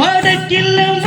வடக்கில்லம்